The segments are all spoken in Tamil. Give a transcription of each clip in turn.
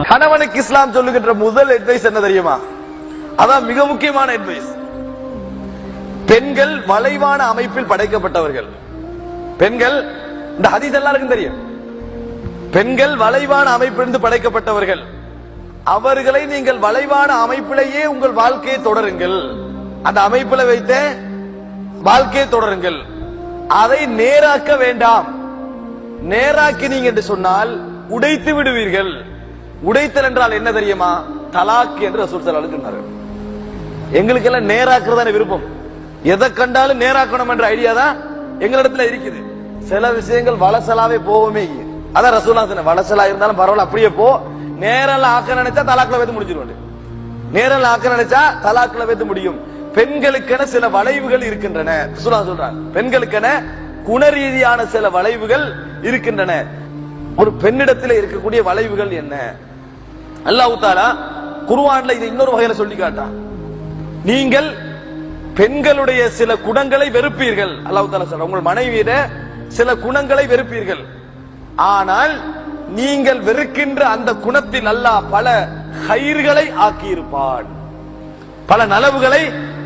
கணவனுக்கு இஸ்லாம் சொல்லுகின்ற முதல் அட்வைஸ் என்ன தெரியுமா? அதான் மிக முக்கியமான அட்வைஸ் பெண்கள் வளைவான அமைப்பில் படைக்கப்பட்டவர்கள். பெண்கள் இந்த ஹதீஸ் எல்லாருக்கும் தெரியும். பெண்கள் வளைவான அமைப்பிலிருந்து படைக்கப்பட்டவர்கள். அவர்களை நீங்கள் வளைவான அமைப்பிலேயே உங்கள் வாழ்க்கையை தொடருங்கள். அந்த அமைப்பில் வைத்த வாழ்க்கையை தொடருங்கள். அதை நேராக்க வேண்டாம். நேராக்கினீங்க என்று சொன்னால் உடைத்து விடுவீர்கள். உடைத்தல் என்றால் என்ன தெரியுமா? தலாக் என்று ரசூல் சலாலு சொன்னார் எங்களுக்கு எல்லாம் நேராக்குறதான விருப்பம். எதை கண்டாலும் நேராக்கணும் என்ற ஐடியா தான் எங்களிடத்துல இருக்குது. சில விஷயங்கள் வளசலாவே போவோமே அதான் ரசூலா சொன்ன வளசலா இருந்தாலும் பரவாயில்ல அப்படியே போ. நேரல ஆக்க நினைச்சா தலாக்கில் வைத்து முடிஞ்சிருவாங்க நேரல ஆக்க நினைச்சா தலாக்கில் வைத்து முடியும். பெண்களுக்கென சில வளைவுகள் இருக்கின்றன. ரசூலா சொல்றாங்க. பெண்களுக்கென குணரீதியான சில வளைவுகள் இருக்கின்றன. ஒரு பெண்ணிடத்தில் இருக்கக்கூடிய வளைவுகள் என்ன? அல்லாஹ் தாலா குருவான்ல இதை இன்னொரு வகையில சொல்லி காட்டான் நீங்கள் பெண்களுடைய சில குணங்களை வெறுப்பீர்கள். அல்லாஹ் தாலா சொல்ற உங்கள் மனைவியிட சில குணங்களை வெறுப்பீர்கள். ஆனால் நீங்கள் வெறுக்கின்ற அந்த குணத்தில் அல்லாஹ் பல ஹயிர்களை ஆக்கியிருப்பான். பல நலவுகளை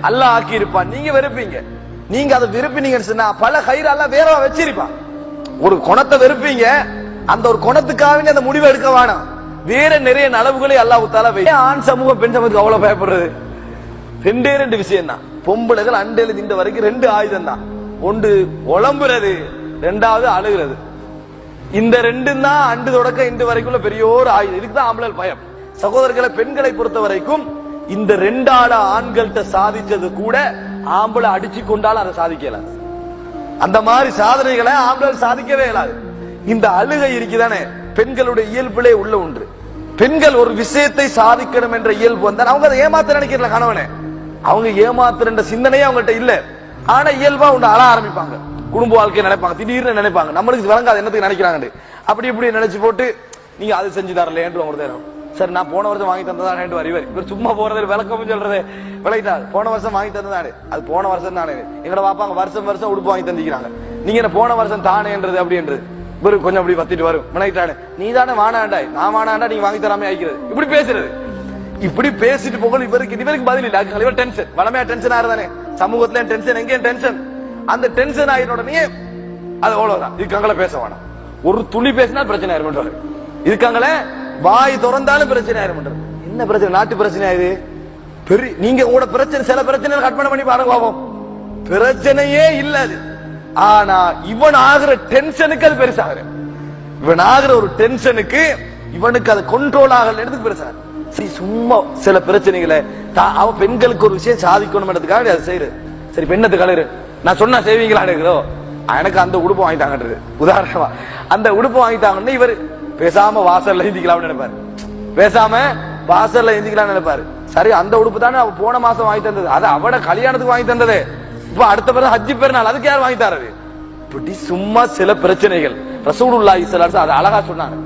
அல்லாஹ் ஆக்கியிருப்பான். நீங்க வெறுப்பீங்க. நீங்க அதை விரும்பினீங்கன்னு சொன்னா பல ஹைர் அல்லாஹ் வேற வச்சிருப்பான். ஒரு குணத்தை வெறுப்பீங்க. அந்த ஒரு குணத்துக்காக அந்த முடிவை எடுக்க வேணாம். வேற நிறைய நலவுகளை அல்லாஹ் தாலா ஆண் சமூகம் பெண் சமூகத்துக்கு அவ்வளவு பயப்படுறது? ரெண்டே ரெண்டு விஷயம் தான் பொம்பளைகள் அண்டையில இந்த வரைக்கும் ரெண்டு ஆயுதம் தான் ஒன்று உழம்புறது ரெண்டாவது அழுகிறது. இந்த ரெண்டு தான் அண்டு தொடக்க இன்று வரைக்கும் பெரிய ஒரு ஆயுதம். இதுக்கு தான் ஆம்பளை பயம். சகோதரர்களை பெண்களை பொறுத்த வரைக்கும் இந்த ரெண்டால ஆண்கள்கிட்ட சாதிச்சது கூட ஆம்பளை அடிச்சு கொண்டாலும் அதை சாதிக்கல. அந்த மாதிரி சாதனைகளை ஆம்பளை சாதிக்கவே இயலாது. இந்த அழுகை இருக்குதானே? பெண்களுடைய இயல்பிலே உள்ள ஒன்று. பெண்கள் ஒரு விஷயத்தை சாதிக்கணும் என்ற இயல்பு வந்தால் அவங்க அதை ஏமாத்த நினைக்கிறல கணவனே? அவங்க ஏமாத்துற சிந்தனையே அவங்ககிட்ட இல்ல. ஆனா இயல்பா உண்டு அழ ஆரம்பிப்பாங்க. குடும்ப வாழ்க்கையை நினைப்பாங்க. திடீர்னு நினைப்பாங்க. நம்மளுக்கு விளங்காது. என்னத்துக்கு நினைக்கிறாங்க அப்படி இப்படி நினைச்சு போட்டு நீங்க அது செஞ்சு தரல என்று உங்களுக்கு தேரும். சரி நான் போன வருஷம் வாங்கி தந்ததான் வருவார் இவர் சும்மா போறது விளக்கம் சொல்றது. விளையிட்டார் போன வருஷம் வாங்கி தந்ததானே? அது போன வருஷம் தானே எங்கட பாப்பாங்க வருஷம் வருஷம் உடுப்பு வாங்கி தந்திக்கிறாங்க நீங்க போன வருஷம் தானேன்றது அப்படின்றது. இவரு கொஞ்சம் அப்படி பத்திட்டு வரும். விளையிட்டானே நீ தானே வானாண்டாய். நான் வானாண்டா நீங்க வாங்கி தராமே ஆயிக்கிறது. இப்படி பேசுறது. இப்படி பேசிட்டு போக இவருக்கு. இவருக்கு பதில் இல்ல. அதுக்கு இவர் டென்ஷன் வளமையா டென்ஷன் ஆறுதானே சமூகத்துல டென்ஷன் எங்கேயும் டென்ஷன் அந்த டென்ஷன் ஆகிற உடனே அது அவ்வளவுதான். இதுக்காங்கள பேச வேணாம். ஒரு துளி பேசினா பிரச்சனை ஆயிரும் இதுக்காங்கள வாய் திறந்தாலும் பிரச்சனை ஆயிரும் என்ன பிரச்சனை? நாட்டு பிரச்சனை ஆயுது பெரிய நீங்க உங்களோட பிரச்சனை சில பிரச்சனை கற்பனை பண்ணி பாருங்க பாவம் பிரச்சனையே இல்லாது ஆனா இவன் ஆகுற டென்ஷனுக்கு அது பெருசாகுற இவன் ஆகுற ஒரு டென்ஷனுக்கு இவனுக்கு அது கண்ட்ரோல் ஆகல எடுத்து பெருசா சரி சும்மா சில பிரச்சனைகளை தா- அவ பெண்களுக்கு ஒரு விஷயம் சாதிக்கணும்ன்றதுக்காக அது செய்யுது சரி பெண்ணத்து கலரு. நான் சொன்னா செய்வீங்களா இருக்கிறோ எனக்கு அந்த உடுப்பு வாங்கிட்டாங்கன்றது உதாரணமா அந்த உடுப்பு வாங்கிட்டாங்கன்னு இவர் பேசாம வாசல்ல எழுந்திக்கலாம்னு நினைப்பாரு. பேசாம வாசல்ல எந்திக்கலாம்னு நினைப்பாரு. சரி அந்த உடுப்பு தானே அவ போன மாசம் வாங்கி தந்தது. அது அவட கல்யாணத்துக்கு வாங்கி தந்தது. இப்ப அடுத்த பிறகு ஹஜ்ஜி பெருநாள் அதுக்கு யார் வாங்கி தரது? இப்படி சும்மா சில பிரச்சனைகள். ரசூலுல்லாஹி ஸல்லல்லாஹு அலைஹி அது அழகா சொன்னாங்க.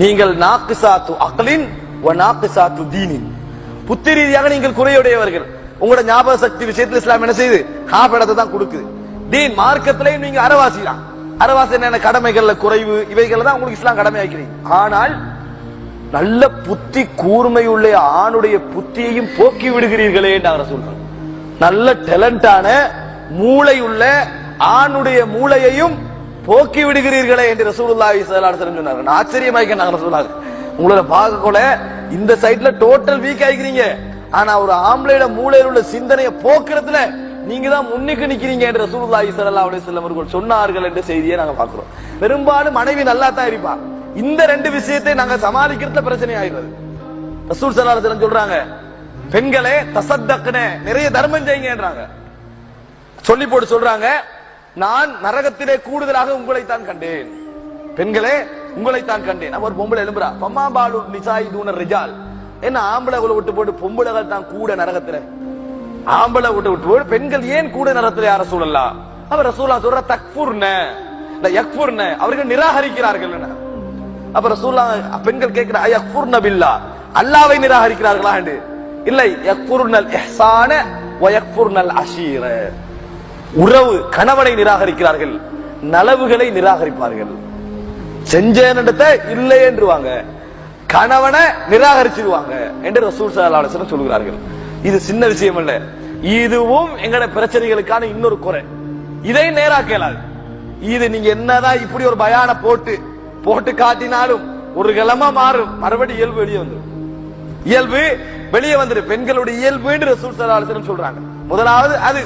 நீங்கள் நாக்குசாத்து அகலின் வ நாக்குசாத்து தீனின். புத்தி ரீதியாக நீங்கள் குறையுடையவர்கள். உங்களோட ஞாபக சக்தி விஷயத்தில் இஸ்லாம் என்ன செய்யுது? ஹாஃப் இடத்தை தான் கொடுக்குது. தீன் மார்க்கத்திலையும் நீங்க அறவாசி தான். அறவாசி என்ன கடமைகள்ல குறைவு இவைகள் தான் உங்களுக்கு இஸ்லாம் கடமை ஆக்கிறீங்க ஆனால் நல்ல புத்தி கூர்மையுள்ள ஆணுடைய புத்தியையும் போக்கி விடுகிறீர்களே என்று சொல்றாங்க நல்ல டேலண்டான மூளை உள்ள ஆணுடைய மூளையையும் போக்கி விடுகிறீர்களே என்று ரசூலுல்லாஹி ஸல்லல்லாஹு அலைஹி சொன்னாங்க நான் ஆச்சரியமாய்க்க ரசூலுல்லாஹ். உங்களை பார்க்க கூட இந்த சைட்ல டோட்டல் வீக் ஆகிக்கிறீங்க ஆனா ஒரு ஆம்பளையோட மூளையில் உள்ள சிந்தனையை போக்குறதுல நீங்க தான் முன்னுக்கு நிக்கிறீங்க என்று ரசூலுல்லாஹி ஸல்லல்லாஹு அலைஹி வஸல்லம் அவர்கள் சொன்னார்கள் என்ற செய்தியை நாங்க பார்க்கிறோம். பெரும்பாலும் மனைவி நல்லா தான் இருப்பா. இந்த ரெண்டு விஷயத்தை நாங்க சமாளிக்கிறதுல பிரச்சனை ஆயிடுது ரசூல் ஸல்லல்லாஹு அலைஹி வஸல்லம் சொல்றாங்க பெண்களே தசத்தக்கனே நிறைய தர்மம் செய்யுங்கன்றாங்க. சொல்லி போட்டு சொல்றாங்க நான் நரகத்திலே கூடுதலாக உங்களை தான் கண்டேன். பெண்களே உங்களை தான் கண்டேன். அவர் பொம்பளை எழும்புறா. பம்மா பாலு நிசாய் தூணர் ரிஜால். என்ன ஆம்பளை விட்டு போட்டு பொம்பளைகள் தான் கூட நரகத்துல? ஆம்பளை விட்டு விட்டு போட்டு பெண்கள் ஏன் கூட நரகத்துல யார சூழலாம் அவர் ரசூலா சொல்ற தக்ஃபுர்ன. இந்த யக்ஃபுர்ன அவர்கள் நிராகரிக்கிறார்கள் அப்ப ரசூலா பெண்கள் கேட்கிற யக்ஃபுர்ன பில்லா. அல்லாவை நிராகரிக்கிறார்களா என்று? இல்லை யக்ஃபுர்னல் இஹ்சான வ யக்ஃபுர்னல் அஷீர. உறவு கணவனை நிராகரிக்கிறார்கள் நலவுகளை நிராகரிப்பார்கள். செஞ்சேன்னுட்ட இல்லை என்றுவாங்க கணவனை நிராகரிச்சிருவாங்க என்று ரசூல் ஸல்லல்லாஹு சொல்கிறார்கள். இது சின்ன விஷயம் அல்ல. இதுவும் எங்கட பிரச்சனைகளுக்கான இன்னொரு குறை. இதை நேராக்கலாது இது நீங்க என்னதான் இப்படி ஒரு பயான போட்டு போட்டு காட்டினாலும் ஒரு கிழமை மாறும். மறுபடியும் இயல்பு வெளியே வந்துடும் இயல்பு வெளியே வந்துரு. பெண்களுடைய இயல்பு ரசூல் ஸல்லல்லாஹு சொல்றாங்க. முதலாவது அது.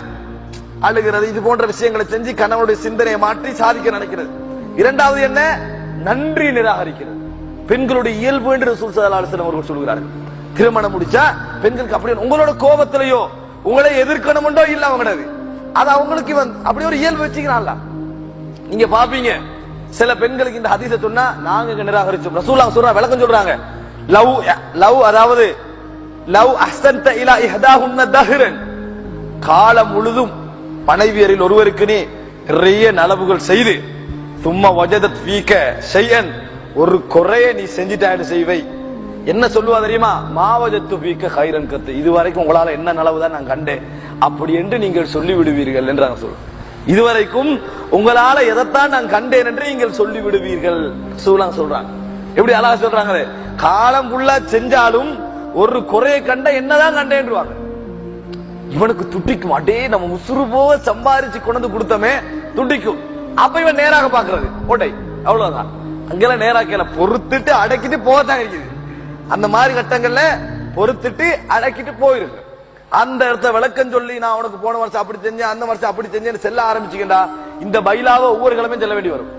அழுகிறது இது போன்ற விஷயங்களை செஞ்சு கணவனுடைய சிந்தனையை மாற்றி சாதிக்க நினைக்கிறது. இரண்டாவது என்ன? நன்றி நிராகரிக்கிறது. பெண்களுடைய இயல்பு என்று ரசூல் ஸல்லல்லாஹு அவர்கள் சொல்கிறார்கள். திருமணம் முடிச்சா பெண்களுக்கு அப்படி உங்களோட கோபத்திலையோ உங்களை எதிர்க்கணும்டோ இல்ல அவங்களது அது. அவங்களுக்கு வந்து அப்படி ஒரு இயல்பு வச்சுக்கிறான்ல. நீங்க பாப்பீங்க. சில பெண்களுக்கு இந்த ஹதீச சொன்னா நாங்க நிராகரிச்சோம். ரசூலா சொல்றா விளக்கம் சொல்றாங்க. லவ் லவ் அதாவது லவ் அஹ்சன்த இலா இஹதாஹுன்ன தஹ்ரன். காலம் முழுதும் மனைவியரில் ஒருவருக்கு நீ நிறைய நலவுகள் செய்து சும்மா வஜதத் வீக்க ஷையன் ஒரு குறைய நீ செஞ்சிட்டான்னு செய்வை. என்ன சொல்லுவா தெரியுமா? மாவஜத்து வீக்க ஹைரன் கத்து. இது வரைக்கும் உங்களால என்ன நலவு தான் நான் கண்டேன். அப்படி என்று நீங்கள் சொல்லி விடுவீர்கள் என்றாங்க சொல் இதுவரைக்கும் உங்களால எதைத்தான் நான் கண்டேன் என்று நீங்கள் சொல்லி விடுவீர்கள் சூலாம் சொல்றாங்க. எப்படி அழகா சொல்றாங்க? காலம் ஃபுல்லா செஞ்சாலும் ஒரு குறையை கண்ட என்னதான் கண்டேன்றுவாங்க. இவனுக்கு துட்டிக்கும். அடே நம்ம உசுறு போக சம்பாரிச்சு கொண்டு வந்து கொடுத்தோமே துட்டிக்கும் அப்ப இவன் நேராக பாக்குறது ஓட்டை அவ்வளவுதான். அங்கெல்லாம் நேராக்கல. பொறுத்துட்டு அடக்கிட்டு போகத்தான் இருக்குது. அந்த மாதிரி கட்டங்கள்ல பொறுத்துட்டு அடக்கிட்டு போயிருக்கு. அந்த இடத்த விளக்கம் சொல்லி நான் உனக்கு போன வருஷம் அப்படி செஞ்சேன் அந்த வருஷம் அப்படி செஞ்சேன்னு செல்ல ஆரம்பிச்சுக்கண்டா இந்த பைலாவை ஒவ்வொரு கிழமையும் செல்ல வேண்டி வரும்.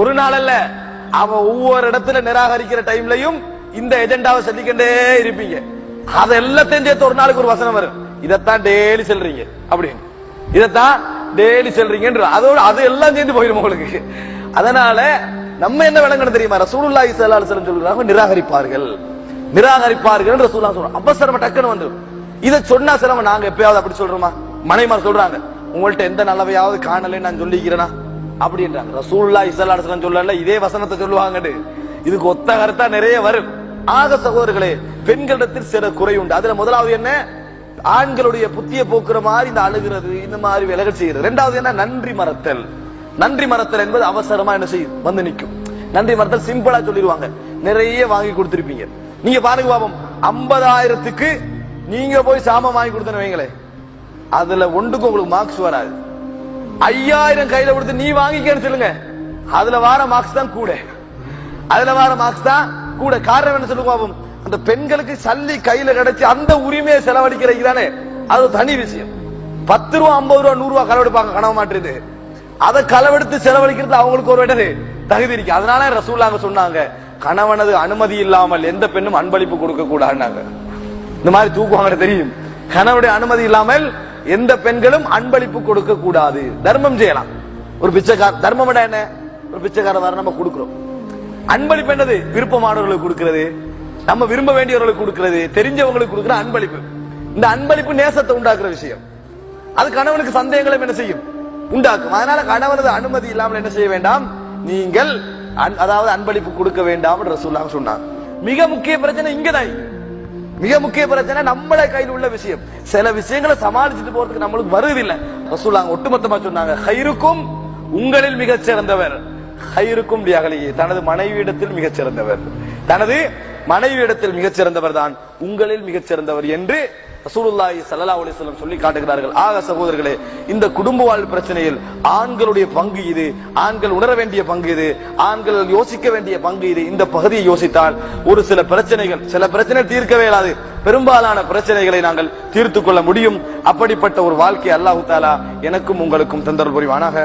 ஒரு நாள் அல்ல அவ ஒவ்வொரு இடத்துல நிராகரிக்கிற டைம்லயும் இந்த எஜெண்டாவை சொல்லிக்கிட்டே இருப்பீங்க. அதை எல்லாத்தையும் சேர்த்து ஒரு நாளுக்கு ஒரு வசனம் வரும். இதைத்தான் டெய்லி செல்றீங்க. அப்படின்னு. இதைத்தான் டெய்லி செல்றீங்கன்ற. அதோட அது எல்லாம் சேர்ந்து போயிடும் உங்களுக்கு. அதனால நம்ம என்ன விளங்கணும் தெரியுமா? ரசூலுல்லாஹி ஸல்லல்லாஹு அலைஹி வஸல்லம் சொல்றாங்க நிராகரிப்பார்கள். நிராகரிப்பார்கள் ரசூலுல்லாஹ் சொல்றாங்க அப்ப சிரம டக்குன்னு வந்துடும் இத சொன்னா சிரமம். நாங்க எப்பயாவது அப்படி சொல்றோமா? மனைமார் சொல்றாங்க உங்கள்ட்ட எந்த நல்லவையாவது காணலை நான் சொல்லிக்கிறேனா? அப்படின்றாங்க. ரசூல்லா ஸல்லல்லாஹு சொல்லல இதே வசனத்தை சொல்லுவாங்கன்னு இதுக்கு ஒத்த கருத்தா நிறைய வரும். ஆக சகோதரர்களே பெண்களிடத்தில் சில குறை உண்டு அதுல முதலாவது என்ன? ஆண்களுடைய புத்திய போக்குற மாதிரி இந்த அழுகிறது இந்த மாதிரி விலகல் செய்யறது ரெண்டாவது என்ன? நன்றி மறத்தல். நன்றி மறத்தல் என்பது அவசரமா என்ன செய்யும்? வந்து நிற்கும். நன்றி மறத்தல் சிம்பிளா சொல்லிடுவாங்க. நிறைய வாங்கி கொடுத்திருப்பீங்க. நீங்க பாருங்க பாபம் ஐம்பதாயிரத்துக்கு நீங்க போய் சாமான் வாங்கி கொடுத்தன வைங்களே. அதுல ஒன்றுக்கு உங்களுக்கு மார்க்ஸ் வராது. ஐயாயிரம் கையில கொடுத்து நீ வாங்கிக்கன்னு சொல்லுங்க. அதுல வார மார்க்ஸ் தான் கூட. அதுல வர மார்க்ஸ் தான் கூட காரணம் என்ன சொல்லுவோம் அந்த பெண்களுக்கு சல்லி கையில கிடைச்சி அந்த உரிமையை செலவழிக்கிறீங்க தானே? அது தனி விஷயம். பத்து ரூபா ஐம்பது ரூபா நூறு ரூபா களவெடுப்பாங்க கனவு மாட்டுறது. அதை களவெடுத்து செலவழிக்கிறது அவங்களுக்கு ஒரு இடது தகுதி இருக்கு. அதனால ரசூலாங்க சொன்னாங்க கணவனது அனுமதி இல்லாமல் எந்த பெண்ணும் அன்பளிப்பு கொடுக்க கூடாதுன்னாங்க. இந்த மாதிரி தூக்குவாங்க தெரியும். கணவனுடைய அனுமதி இல்லாமல் எந்த பெண்களும் அன்பளிப்பு கொடுக்க கூடாது. தர்மம் செய்யலாம். ஒரு பிச்சைக்கார தர்மம் என்ன? ஒரு பிச்சைக்கார வர நம்ம கொடுக்குறோம். அன்பளிப்பு என்னது? விருப்பமானவர்களுக்கு கொடுக்கிறது. நம்ம விரும்ப வேண்டியவர்களுக்கு கொடுக்கிறது. தெரிஞ்சவங்களுக்கு கொடுக்கிற அன்பளிப்பு. இந்த அன்பளிப்பு நேசத்தை உண்டாக்குற விஷயம். அது கணவனுக்கு சந்தேகங்களை என்ன செய்யும்? உண்டாக்கும். அதனால கணவனது அனுமதி இல்லாமல் என்ன செய்ய வேண்டாம்? நீங்கள் அன்- அதாவது அன்பளிப்பு கொடுக்க வேண்டாம் என்று சொன்னாங்க மிக முக்கிய பிரச்சனை இங்கதான். மிக முக்கிய பிரச்சனை நம்மள கையில் உள்ள விஷயம். சில விஷயங்களை சமாளிச்சுட்டு போறதுக்கு நம்மளுக்கு வருவதில்லை. ரசூல்லாங்க ஒட்டுமொத்தமா சொன்னாங்க ஹைருக்கும் உங்களில் மிகச் சிறந்தவர் ஹைருக்கும் அகலியே தனது மனைவியிடத்தில் மிகச் சிறந்தவர் தனது மனைவியிடத்தில் மிகச் சிறந்தவர் தான் உங்களில் மிகச் சிறந்தவர் என்று ரசூலுல்லாஹி ஸல்லல்லாஹு அலைஹி வஸல்லம் சொல்லி காட்டுகிறார்கள். ஆக சகோதரர்களே இந்த குடும்ப வாழ் பிரச்சனையில் ஆண்களுடைய பங்கு இது ஆண்கள் உணர வேண்டிய பங்கு இது ஆண்கள் யோசிக்க வேண்டிய பங்கு இது. இந்த பகுதியை யோசித்தால் ஒரு சில பிரச்சனைகள் சில பிரச்சனை தீர்க்கவே இல்லாது பெரும்பாலான பிரச்சனைகளை நாங்கள் தீர்த்து கொள்ள முடியும். அப்படிப்பட்ட ஒரு வாழ்க்கை அல்லாஹு தாலா எனக்கும் உங்களுக்கும் தந்தல் புரிவானாக.